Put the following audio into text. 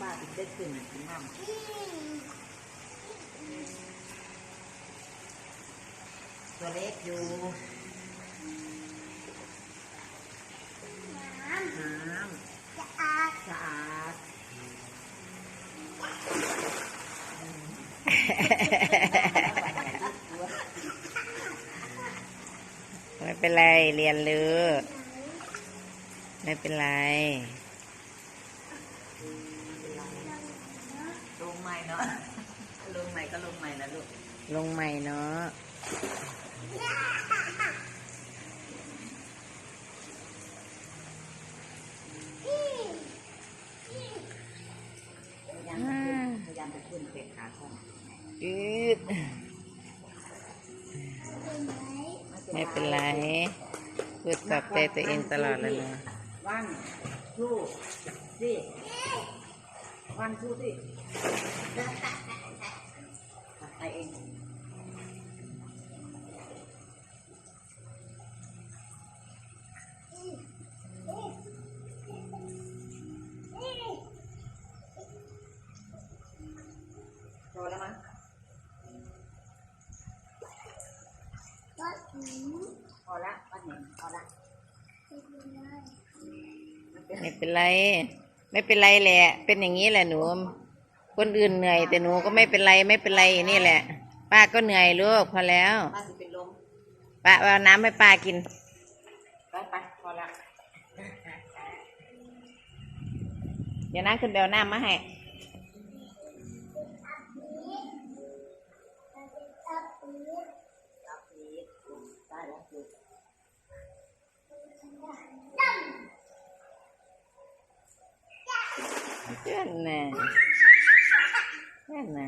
ป้าถึงได้ขึ้นถึงน้ำตัวเล็กอยู่น้ำน้จะอาบำสะอาดไม่เป็นไร เรียนรู้ไม่เป็นไรลงใหม่เนาะลงใหม่ก็ลงใหม่นะลูก ลงใหม่เนาะพยายามจะขึ้นพยายามจะขึ้นเป็ดขาของอืดเป็นไม่เป็นไรพูดปลอบใจตัวเองตลอดเลยนะวันทูสิวันทูสิ ไปเองพอแล้วมั้งก็ถึงพอละป้าเห็นพอละเป็นไงไม่เป็นไร ไม่เป็นไรแหละ เป็นอย่างนี้แหละหนู คนอื่นเหนื่อย แต่หนูก็ไม่เป็นไรไม่เป็นไรนี่แหละ ป้าก็เหนื่อยลูกพอแล้วป้าจะเป็นลมป้าเอาน้ำให้ป้ากินไปไปพอละเดี๋ยวน้าขึ้นไปเอาน้ำมาให้รับพีชได้แล้วคือเพื่อน น่